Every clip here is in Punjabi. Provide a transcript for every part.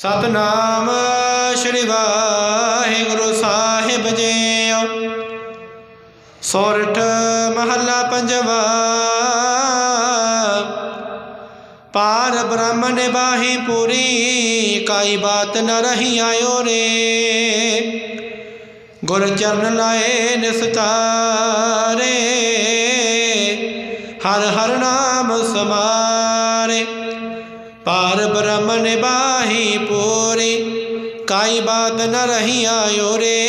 ਸਤਨਾਮ ਸ੍ਰੀ ਵਾਹਿਗੁਰੂ ਸਾਹਿਬ ਜੀਓ। ਸੋਰਠ ਮਹੱਲਾ ਪੰਜਵਾ। ਪਾਰ ਬ੍ਰਹਮ ਨੇ ਬਾਹੀ ਪੂਰੀ, ਕਾਈ ਬਾਤ ਨ ਰਹੀ ਆਇਓ ਰੇ। ਗੁਰ ਚਰਨ ਲਾਏ ਨਿਸਤਾਰੇ, ਹਰ ਹਰ ਨਾਮ ਸਮਾਰੇ। ਪਾਰ ਬ੍ਰਹਮ ਨੇ ਬਾਹੀ ਪੂਰੀ, ਕਾਈ ਬਾਤ ਨ ਰਹੀ ਆਇਓ ਰੇ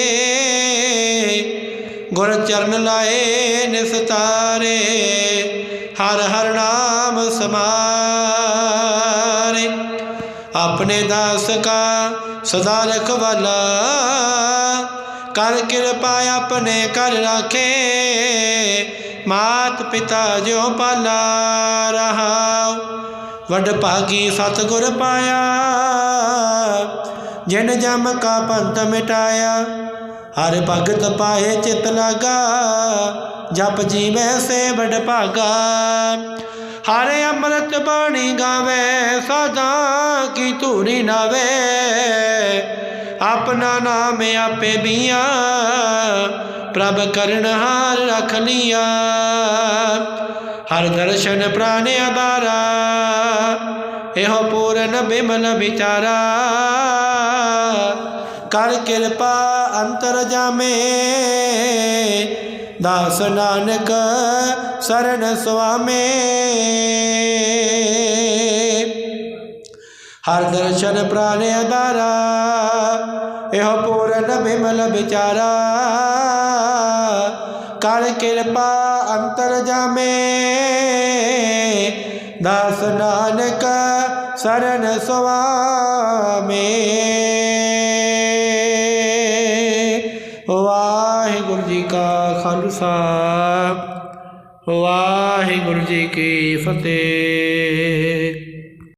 ਗੁਰ ਚਰਨ ਲਾਏ ਨਿਸਤਾਰੇ ਹਰ ਹਰ ਨਾਮ ਸਮਾਰੇ। ਆਪਣੇ ਦਾਸ ਕਾ ਸਦਾ ਰਖਵਾਲਾ, ਕਰ ਕਿਰਪਾ ਆਪਣੇ ਕਰ ਰਾਖੇ। ਮਾਤ ਪਿਤਾ ਜਿਉ ਪਾਲਾ ਰਹਾਉ ਵਡ ਭਾਗੀ ਸਤਿਗੁਰ ਪਾਇਆ, ਜਿਨ ਜਮ ਕਾ ਪੰਤ ਮਿਟਾਇਆ, ਹਰ ਭਗਤ ਪਾਏ ਚਿਤ ਲਾਗਾ, ਜਪ ਜੀਵੈ ਸੇ ਵਡ ਭਾਗਾ। ਹਰ ਅੰਮ੍ਰਿਤ ਬਾਣੀ ਗਾਵੇ, ਸਦਾ ਕੀ ਧੂਰੀ ਨਾਵੇ, ਆਪਣਾ ਨਾਮ ਆਪੇ ਬੀਆ, ਪ੍ਰਭ ਕਰਨ ਹਾਰ ਰਖ ਲੀਆ। ਹਰ ਦਰਸ਼ਨ ਪ੍ਰਾਨ ਆਧਾਰਾ ਇਹੋ ਪੂਰਨ ਬਿਮਲ ਵਿਚਾਰਾ। ਕਰ ਕਿਰਪਾ ਅੰਤਰ ਜਾਮੇ। ਦਾਸ ਨਾਨਕ ਸਰਨ ਸੁਆਮੇ। ਹਰ ਦਰਸ਼ਨ ਪ੍ਰਾਨ ਆਧਾਰਾ ਇਹੋ ਪੂਰਨ ਬਿਮਲ ਵਿਚਾਰਾ। ਕਰ ਕਿਰਪਾ ਅੰਤਰ ਜਾਮੇ। ਦਾਸ ਨਾਨਕ ਸਰਨ ਸੁਆਮੇ। ਵਾਹਿਗੁਰੂ ਜੀ ਕਾ ਖਾਲਸਾ ਵਾਹਿਗੁਰੂ ਜੀ ਕੀ ਫਤਿਹ।